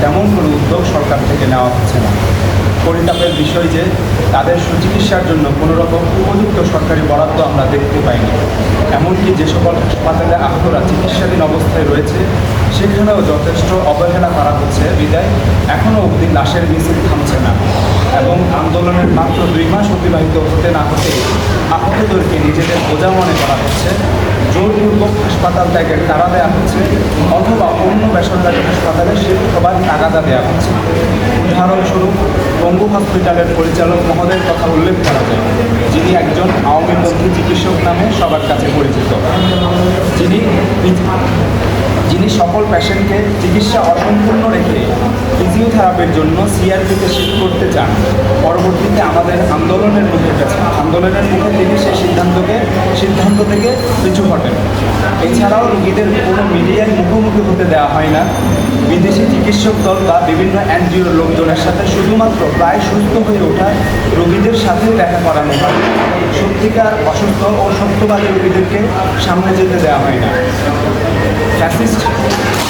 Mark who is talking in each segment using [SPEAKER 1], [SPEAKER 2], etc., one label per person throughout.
[SPEAKER 1] তেমন কোনো উদ্যোগ সরকার থেকে নেওয়া হচ্ছে না। পরিতাপের বিষয় যে, তাদের সুচিকিৎসার জন্য কোনো রকম উপযুক্ত সরকারি বরাদ্দ আমরা দেখতে পাইনি। এমনকি যে সকল হাসপাতালে আহতরা চিকিৎসাধীন অবস্থায় রয়েছে, সেখানেও যথেষ্ট অবহেলা করা হচ্ছে বিদায় এখনও অবধি লাশের মিছিল থামছে না। এবং আন্দোলনের মাত্র দুই মাস অতিবাহিত হতে না হতে আহতদেরকে নিজেদের বোঝা মনে করা হচ্ছে। হাসপাতাল ত্যাগের তারা দেওয়া হচ্ছে অথবা অন্য বেসরকারি হাসপাতালে সে প্রবাদ তাগাদা দেওয়া হচ্ছে। উদাহরণস্বরূপ পঙ্গু হসপিটালের পরিচালক মহোদয়ের কথা উল্লেখ করা যায়, যিনি একজন আওয়ামী পন্থী চিকিৎসক নামে সবার কাছে পরিচিত। যিনি যিনি সকল পেশেন্টকে চিকিৎসা অসম্পূর্ণ রেখে ফিজিওথেরাপির জন্য সিআরপিতে শিফট করতে চান, পরবর্তীতে আমাদের আন্দোলনের মুখে গেছেন। আন্দোলনের মুখে তিনি সেই সিদ্ধান্তকে, সিদ্ধান্ত থেকে পিছু হটেন। এছাড়াও রোগীদের কোনো মিডিয়ায় মুখোমুখি হতে দেওয়া হয় না। বিদেশি চিকিৎসক দল বা বিভিন্ন এনজিওর লোকজনের সাথে শুধুমাত্র প্রায় সুস্থ হয়ে ওঠা রোগীদের সাথেও দেখা করানো হয়। সত্যিকার অসুস্থ ও সত্যবাদী রোগীদেরকে সামনে যেতে দেওয়া হয় না।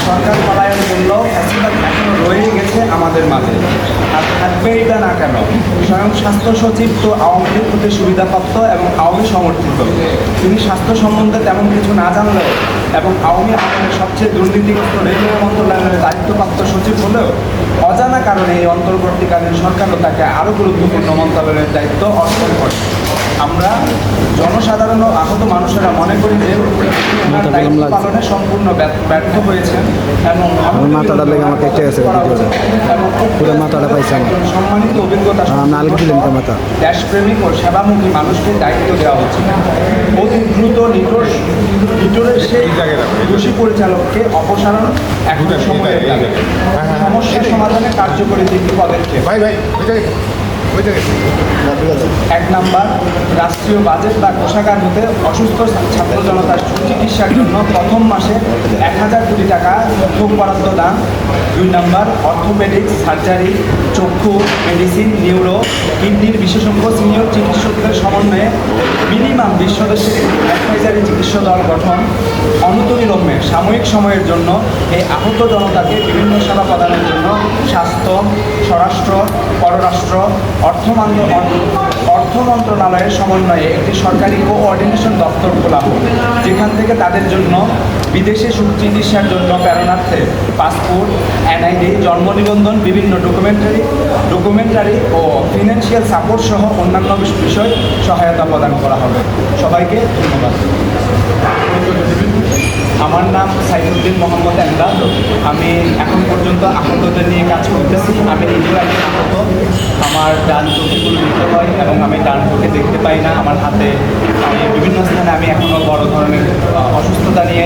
[SPEAKER 1] সরকার পলায়ন করলেও ফ্যাসিবাদ এখনও রয়ে গেছে আমাদের মাঝে। আর থাকবে এটা না কেন? স্বয়ং স্বাস্থ্য সচিব তো আওয়ামী লীগ হতে সুবিধাপ্রাপ্ত এবং আওয়ামী সমর্থিত। তিনি স্বাস্থ্য সম্বন্ধে তেমন কিছু না জানলেও এবং আওয়ামী আমলের সবচেয়ে দুর্নীতিগ্রস্ত রেলওয়ে মন্ত্রণালয়ের দায়িত্বপ্রাপ্ত সচিব হলেও অজানা কারণে এই অন্তর্বর্তীকালীন সরকারও তাকে আরও গুরুত্বপূর্ণ মন্ত্রণালয়ের দায়িত্ব অর্পণ করে। আমরা জনসাধারণ ও আহত মানুষেরা মনে করি যে পালনে সম্পূর্ণ ব্যর্থ- ব্যর্থ হয়েছেন এবং
[SPEAKER 2] মাথাটা লেগে গেছে পুরো মাথাটা পাইছে আমার।
[SPEAKER 1] সম্মানিত অভিজ্ঞতা
[SPEAKER 2] তো মাথা।
[SPEAKER 1] দেশপ্রেমিক ও সেবামুখী মানুষকে দায়িত্ব দেওয়া হচ্ছে। অতি দ্রুত নিটোর নিটোরের সেই দোষী পরিচালককে অপসারণ এখন সময়ের দাবি। সমস্যার সমাধানে কার্যকরী দিকে পদক্ষেপ।
[SPEAKER 3] ভাই ভাই
[SPEAKER 1] এক নাম্বার রাষ্ট্রীয় বাজেট বা কোষাগার হতে অসুস্থ ছাত্র জনতার সুচিকিৎসার জন্য প্রথম মাসে এক হাজার কোটি টাকা খুব বরাদ্দ দান। দুই নাম্বার অর্থোপেডিক্স সার্জারি চক্ষু মেডিসিন নিউরো কিডনির বিশেষজ্ঞ সিনিয়র চিকিৎসকদের সমন্বয়ে মিনিমাম বিশ সদস্যের অ্যাডভাইজারি চিকিৎসা দল গঠন। অনতবিলম্বে সাময়িক সময়ের জন্য এই আহত জনতাকে বিভিন্ন সেবা প্রদানের জন্য স্বাস্থ্য স্বরাষ্ট্র পররাষ্ট্র অর্থ অর্থ মন্ত্রণালয়ের সমন্বয়ে একটি সরকারি কোঅর্ডিনেশন দপ্তর খোলা হোক, যেখান থেকে তাদের জন্য বিদেশে সুখ চিকিৎসার জন্য প্রেরণার্থে পাসপোর্ট এনআইডি জন্ম নিবন্ধন, বিভিন্ন ডকুমেন্টারি ডকুমেন্টারি ও ফিনান্সিয়াল সাপোর্ট সহ অন্যান্য বিষ- বিষয় সহায়তা প্রদান করা হবে। সবাইকে ধন্যবাদ। আমার নাম সাইফুদ্দিন মোহাম্মদ এমদাদ। আমি এখন পর্যন্ত আহতদের নিয়ে কাজ করতেছি। আমি নিজেও একজন আহত আমার ডান চোখেগুলো নিতে হয় এবং আমি ডান চোখে দেখতে পাই না। আমার হাতে, আমি বিভিন্ন স্থানে আমি এখনও বড় ধরনের অসুস্থতা নিয়ে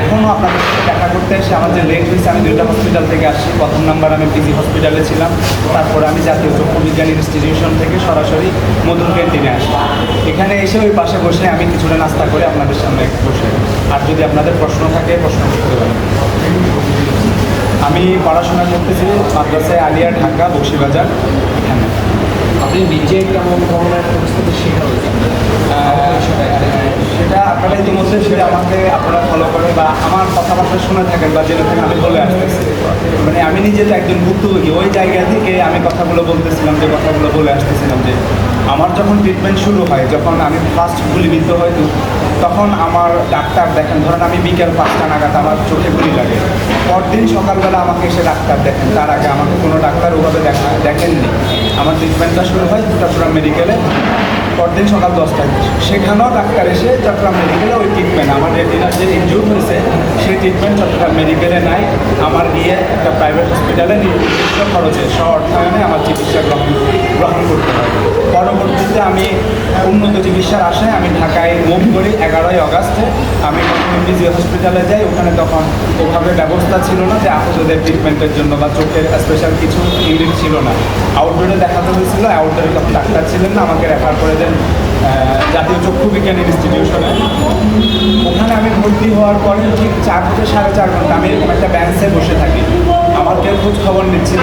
[SPEAKER 1] এখনও আপনাদের সাথে দেখা করতে এসে আমার যে লেট হয়েছে, আমি দুইটা হসপিটাল থেকে আসছি প্রথম নাম্বার আমি পিজি হসপিটালে ছিলাম। তারপরে আমি জাতীয় চক্ষু বিজ্ঞান ইনস্টিটিউশন থেকে সরাসরি মধুর ক্যান্টিনে আসি। এখানে এসে ওই পাশে বসে আমি কিছুটা নাস্তা করে আপনাদের সামনে বসে। আর যদি আপনাদের প্রশ্ন থাকে প্রশ্ন করতে পারেন আমি পড়াশোনা করতেছি মাদ্রাসায় আলিয়া ঢাকা বক্সিবাজার। এখানে
[SPEAKER 4] আপনি নিজে কেমন ধরনের পরিস্থিতির শিকার
[SPEAKER 1] সেটা আপনারা ইতিমধ্যে সেটা আমাকে আপনারা ফলো করে বা আমার কথাবার্তা শুনে থাকেন বা জেনে থাকেন আমি বলে আসতেছি। মানে আমি নিজে তো একজন ভুক্তভোগী। ওই জায়গা থেকে আমি কথাগুলো বলতেছিলাম যে, কথাগুলো বলে আসতেছিলাম যে, আমার যখন ট্রিটমেন্ট শুরু হয়, যখন আমি ফার্স্ট গুলিবিদ্ধ হয় তখন আমার ডাক্তার দেখেন, ধরেন আমি বিকেল পাঁচটা নাগাদ আমার চোখে গুলি লাগে। পরদিন সকালবেলা আমাকে এসে ডাক্তার দেখেন। তার আগে আমাকে কোনো ডাক্তার ওভাবে দেখা দেখেননি। আমার ট্রিটমেন্টটা শুরু হয় চট্টগ্রাম মেডিকেলে পরদিন সকাল দশটায়। সেখানেও ডাক্তার এসে চট্টগ্রাম মেডিকেলে ওই ট্রিটমেন্ট আমার রেটিনার যে ইনজুর হয়েছে, সেই ট্রিটমেন্ট চট্টগ্রাম মেডিকেলে নাই। আমার নিয়ে একটা প্রাইভেট হসপিটালে নির্দিষ্ট খরচে, স্ব অর্থায়নে আমার চিকিৎসা গ্রহণ গ্রহণ করতে হয়। পরবর্তীতে আমি উন্নত চিকিৎসার আশায় আমি ঢাকায় মুভ করি এগারোই অগাস্টে। আমি পিজি হসপিটালে যাই, ওখানে তখন ওভাবে ব্যবস্থা ছিল না যে আহতদের ট্রিটমেন্টের জন্য বা চোখের স্পেশাল কিছু ইউনিট ছিল না। আউটডোরে দেখাতে হয়েছিল আউটডোরে তখন ডাক্তার ছিলেন না, আমাকে রেফার করে দেন জাতীয় চক্ষু বিজ্ঞান ইনস্টিটিউশনে ওখানে আমি ভর্তি হওয়ার পরে ঠিক চার থেকে সাড়ে চার ঘণ্টা আমি এরকম একটা ব্যাঞ্চে বসে থাকি। আমার কেউ খোঁজ খবর নিচ্ছিল।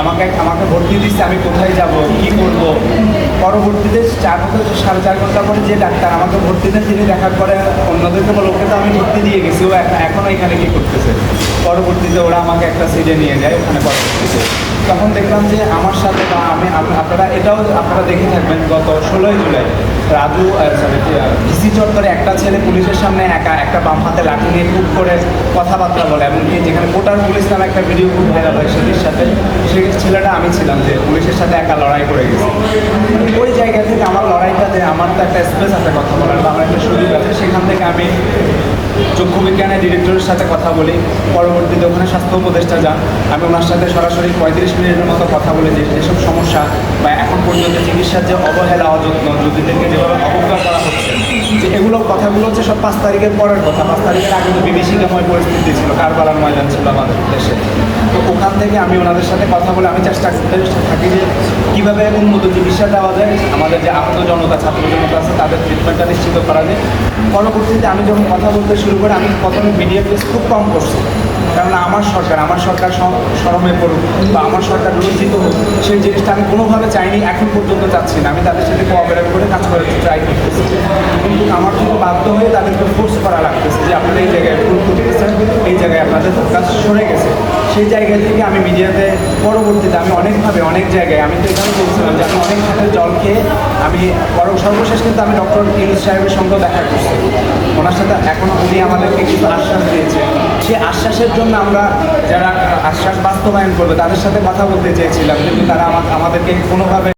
[SPEAKER 1] আমাকে আমাকে ভর্তি দিচ্ছে, আমি কোথায় যাব, কি করব? পরবর্তীতে চার ঘণ্টা সাড়ে চার ঘণ্টা পরে যে ডাক্তার আমাকে ভর্তি দেন তিনি দেখার পরে অন্যদেরকে বলো, ওকে তো আমি ভর্তি দিয়ে গেছি, ও এখন এখনও এখানে কি করতেছে? পরবর্তীতে ওরা আমাকে একটা সিটে নিয়ে যায়, ওখানে পরবর্তীতে। তখন দেখলাম যে আমার সাথে বা আমি আপনারা এটাও আপনারা দেখে থাকবেন, গত ষোলোই জুলাই রাজু সরি ভিসি চত্বরে একটা ছেলে পুলিশের সামনে একা একটা বাম হাতে লাঠি নিয়ে খুব করে কথাবার্তা বলে, এমনকি যেখানে কোটার পুলিশ নামে একটা ভিডিও সেটির সাথে, সেই ছেলেটা আমি ছিলাম যে পুলিশের সাথে একা লড়াই করে গেছি। ওই জায়গা থেকে আমার লড়াইটাতে আমার তো একটা স্পেস আছে কথা বলার, বা আমার একটা সুযোগ আছে। সেখান থেকে আমি চক্ষু বিজ্ঞানের ডিরেক্টরের সাথে কথা বলি, পরবর্তীতে ওখানে স্বাস্থ্য উপদেষ্টা যান, আমি ওনার সাথে সরাসরি পঁয়ত্রিশ মিনিটের মতো কথা বলে যে যেসব সমস্যা বা এখন পর্যন্ত চিকিৎসার যে অবহেলা, অযত্ন, রোগীদেরকে যেভাবে অবজ্ঞা করা হচ্ছে, যে এগুলো কথাগুলো হচ্ছে সব পাঁচ তারিখের পরের কথা। পাঁচ তারিখের আগে তো বিভীষিকাময় পরিস্থিতি ছিল, কারবালার ময়দান ছিল আমাদের দেশে। তো ওখান থেকে আমি ওনাদের সাথে কথা বলে আমি চেষ্টা করতে থাকি যে কীভাবে উন্নত চিকিৎসা দেওয়া যায়, আমাদের যে আহত জনতা, ছাত্র জনতা আছে, তাদের ট্রিটমেন্টটা নিশ্চিত করা যায়। পরবর্তীতে আমি যখন কথা বলতে শুরু করে আমি প্রথমে মিডিয়া প্রেস খুব কম করছি। কারণ আমার সরকার আমার সরকার শরমে পড়ুক বা আমার সরকার লজ্জিত হোক, সেই জিনিসটা আমি কোনোভাবে চাইনি, এখন পর্যন্ত চাচ্ছি না। আমি তাদের সাথে কোঅপারেট করে কাজ করার ট্রাই করতেছি কিন্তু আমার কিন্তু বাধ্য হয়ে তাদেরকে ফোর্স করা লাগতেছে যে আপনারা এই জায়গায় ভুল করতেছেন, এই জায়গায় আপনাদের কাজ সরে গেছে। সেই জায়গা থেকে আমি মিডিয়াতে পরবর্তীতে আমি অনেকভাবে, অনেক জায়গায়, আমি তো এখানে বলছিলাম যে আমি অনেক জল খেয়ে আমি সর্বশেষ কিন্তু আমি ডক্টর ইউনুস সাহেবের সঙ্গে দেখা করছি। ওনার সাথে এখনও উনি আমাদেরকে কিছু আশ্বাস দিয়েছে। সেই আশ্বাসের জন্য আমরা যারা আশ্বাস বাস্তবায়ন করবে, তাদের সাথে কথা বলতে চেয়েছিলাম, কিন্তু তারা আমাদেরকে কোনোভাবে